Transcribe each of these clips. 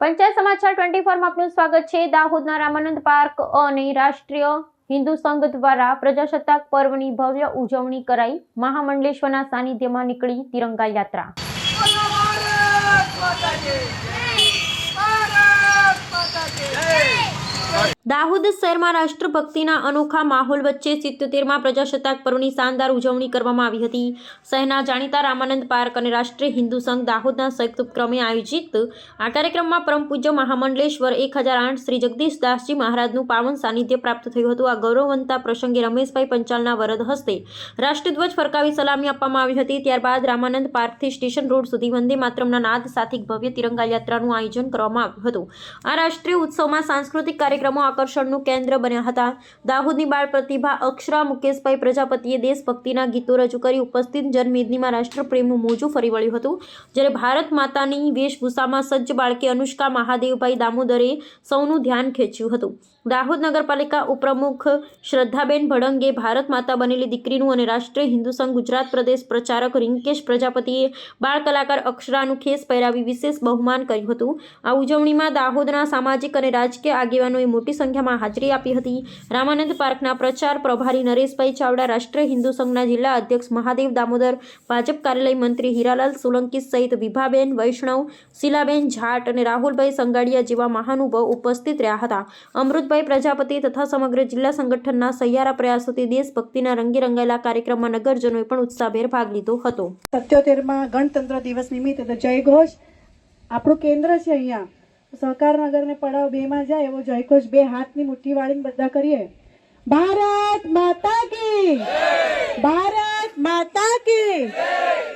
પંચાયત સમાચાર ટ્વેન્ટી ફોરમાં આપનું સ્વાગત છે. દાહોદના રામાનંદ પાર્ક અને રાષ્ટ્રીય હિન્દુ સંઘ દ્વારા પ્રજાસત્તાક પર્વની ભવ્ય ઉજવણી કરાઈ. મહામંડલેશ્વરના સાનિધ્યમાં નીકળી તિરંગા યાત્રા. દાહોદ શહેરમાં રાષ્ટ્રભક્તિના અનોખા માહોલ વચ્ચે સિત્યોતેરમાં પ્રજાસત્તાક પર્વની શાનદાર ઉજવણી કરવામાં આવી હતી. શહેરના જાણીતા રામાનંદ પાર્ક અને રાષ્ટ્રીય હિન્દુ સંઘ દાહોદના સંયુક્ત ઉપક્રમે આયોજિત આ કાર્યક્રમમાં પરમ પૂજ્ય મહામંડલેશ્વર એક હજાર આઠ શ્રી જગદીશ દાસજી મહારાજનું પાવન સાનિધ્ય પ્રાપ્ત થયું હતું. આ ગૌરવવંતા પ્રસંગે રમેશભાઈ પંચાલના વરદ હસ્તે રાષ્ટ્રધ્વજ ફરકાવી સલામી આપવામાં આવી હતી. ત્યારબાદ રામાનંદ પાર્કથી સ્ટેશન રોડ સુધી વંદે માતરમના નાદ સાથે ભવ્ય તિરંગા યાત્રાનું આયોજન કરવામાં આવ્યું હતું. આ રાષ્ટ્રીય ઉત્સવમાં સાંસ્કૃતિક કાર્યક્રમો આકર્ષણનું કેન્દ્ર બન્યા હતા. દાહોદની બાળ પ્રતિભા અક્ષરા મુકેશભાઈ પ્રજાપતિએ દેશભક્તિના ગીતો રજૂ કરી ઉપસ્થિત જનમેદનીમાં રાષ્ટ્રપ્રેમનું મોજું ફરી વળ્યું હતું. જ્યારે ભારત માતાની વેશભૂષામાં સજ્જ બાળકી અનુષ્કા મહાદેવભાઈ દામોદરે સૌનું ધ્યાન ખેંચ્યું હતું. દાહોદ નગરપાલિકા ઉપપ્રમુખ શ્રદ્ધાબેન ભડંગે ભારત માતા બનેલી દીકરીનું અને રાષ્ટ્રીય હિન્દુ સંઘ ગુજરાત પ્રદેશ પ્રચારક રિંકેશ પ્રજાપતિએ બાળ કલાકાર અક્ષરાનું ખેસ પહેરાવી વિશેષ બહુમાન કર્યું હતું. આ ઉજવણીમાં દાહોદના સામાજિક અને રાજકીય આગેવાનોએ મોટી સંખ્યામાં હાજરી આપી હતી. રામાનંદ પાર્કના પ્રચાર પ્રભારી નરેશભાઈ ચાવડા રાષ્ટ્રીય હિન્દુ સંઘના જિલ્લા અધ્યક્ષ મહાદેવ દામોદર, ભાજપ કાર્યાલય મંત્રી હીરાલાલ સોલંકી સહિત વિભાબેન, વૈષ્ણવ, શીલાબેન, જાટ અને રાહુલભાઈ સંગાડિયા જેવા મહાનુભાવ ઉપસ્થિત રહ્યા હતા. અમૃતભાઈ પ્રજાપતિ તથા સમગ્ર જિલ્લા સંગઠનના સહિયારા પ્રયાસોથી દેશભક્તિના રંગે રંગાયેલા કાર્યક્રમમાં નગરજનોએ પણ ઉત્સાહભેર ભાગ લીધો હતો. સત્યોતેરમાં ગણતંત્ર દિવસ નિમિત્તે જય ઘોષ. આપણું કેન્દ્ર છે અહીંયા. સહકાર નગરને પડાવ બેમાં જાય એવો જયઘોષ બે હાથની મુઠ્ઠી વાળીને બધા કરીએ. ભારત માતા કી! ભારત માતા કી!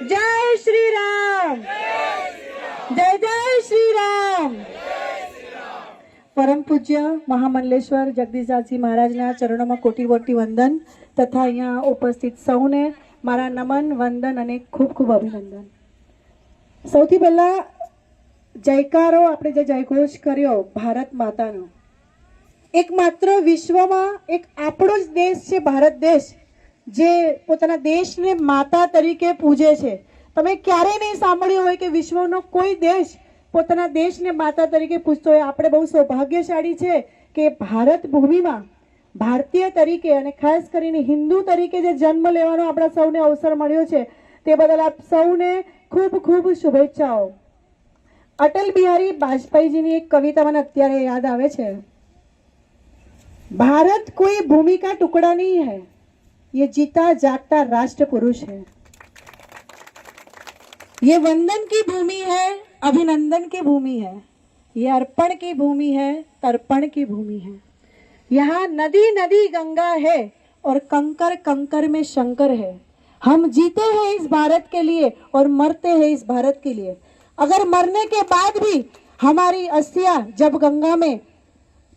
જય શ્રી રામ જય જય શ્રી રામ પરમ પૂજ્ય મહામંડલેશ્વર જગદીશદાસજી મહારાજના ચરણોમાં કોટી કોટી વંદન તથા અહીંયા ઉપસ્થિત સૌને મારા નમન વંદન અને ખૂબ ખૂબ અભિનંદન. સૌથી પહેલા જયકારો, આપણે જે જયઘોષ કર્યો ભારત માતાનો, એકમાત્ર વિશ્વમાં એક આપણો જ દેશ છે ભારત દેશ, જે પોતાના દેશને માતા તરીકે પૂજે છે. તમે ક્યારેય નહીં સાંભળ્યું હોય કે વિશ્વનો કોઈ દેશ પોતાના દેશને માતા તરીકે પૂજતો હોય. આપણે બહુ સૌભાગ્યશાળી છે કે ભારત ભૂમિમાં ભારતીય તરીકે અને ખાસ કરીને હિન્દુ તરીકે જે જન્મ લેવાનો આપણા સૌને અવસર મળ્યો છે, તે બદલ આપ સૌને ખૂબ ખૂબ શુભેચ્છાઓ. અટલ બિહારી વાજપેયીજીની એક કવિતા મને અત્યારે યાદ આવે છે भारत कोई भूमि का टुकड़ा नहीं है ये जीता जागता राष्ट्र पुरुष है ये वंदन की भूमि है अभिनंदन की भूमि है ये अर्पण की भूमि है तर्पण की भूमि है यहाँ नदी नदी गंगा है और कंकर कंकर में शंकर है हम जीते हैं इस भारत के लिए और मरते हैं इस भारत के लिए अगर मरने के बाद भी हमारी अस्थियां जब गंगा में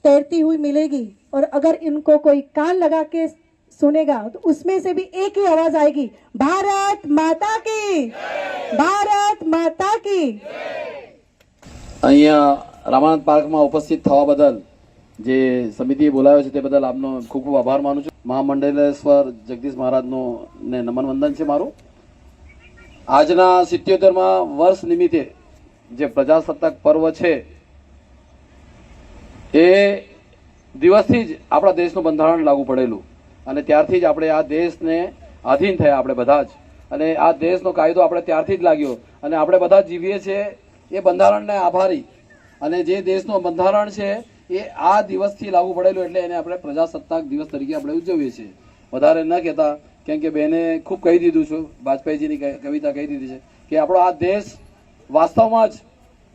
तैरती हुई मिलेगी और अगर इनको कोई कान लगा के सुनेगा तो उसमें से भी एक ही आवाज आएगी भारत माता की भारत माता की અહીંયા રામાનંદ પાર્કમાં ઉપસ્થિત થવા બદલ જે સમિતિએ બોલાવ્યો છે તે બદલ આપનો ખૂબ ખૂબ આભાર માનું છું મહામંડલેશ્વર જગદીશ મહારાજનો ને નમન વંદન છે મારું આજના સિત્યોતેરમાં વર્ષ નિમિત્તે જે પ્રજાસત્તાક પર્વ છે, એ દિવસથી જ આપણા દેશનું બંધારણ લાગુ પડેલું. અને ત્યારથી જ આપણે આ દેશને આધીન થયા આપણે બધા જ. અને આ દેશનો કાયદો આપણે ત્યારથી જ લાગ્યો. અને આપણે બધા જીવીએ છીએ એ બંધારણને આભારી. અને જે દેશનું બંધારણ છે, એ આ દિવસથી લાગુ પડેલું એટલે એને આપણે પ્રજાસત્તાક દિવસ તરીકે આપણે ઉજવીએ છીએ. વધારે ન કહેતા કેમ કે બેને ખૂબ કહી દીધું છું, વાજપેયીજીની કવિતા કહી દીધી છે કે આપણો આ દેશ વાસ્તવમાં જ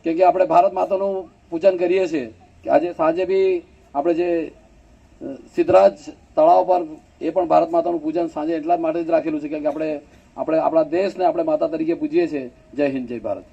કેમ કે આપણે ભારત માતાનું પૂજન કરીએ છીએ. કે આજે સાંજે બી આપણે જે સિદ્ધરાજ તળાવ પર એ પણ ભારત માતાનું પૂજન સાંજે એટલા માટે જ રાખેલું છે કેમ કે આપણે આપણે આપણા દેશને આપણે માતા તરીકે પૂજીએ છીએ. જય હિન્દ, જય ભારત.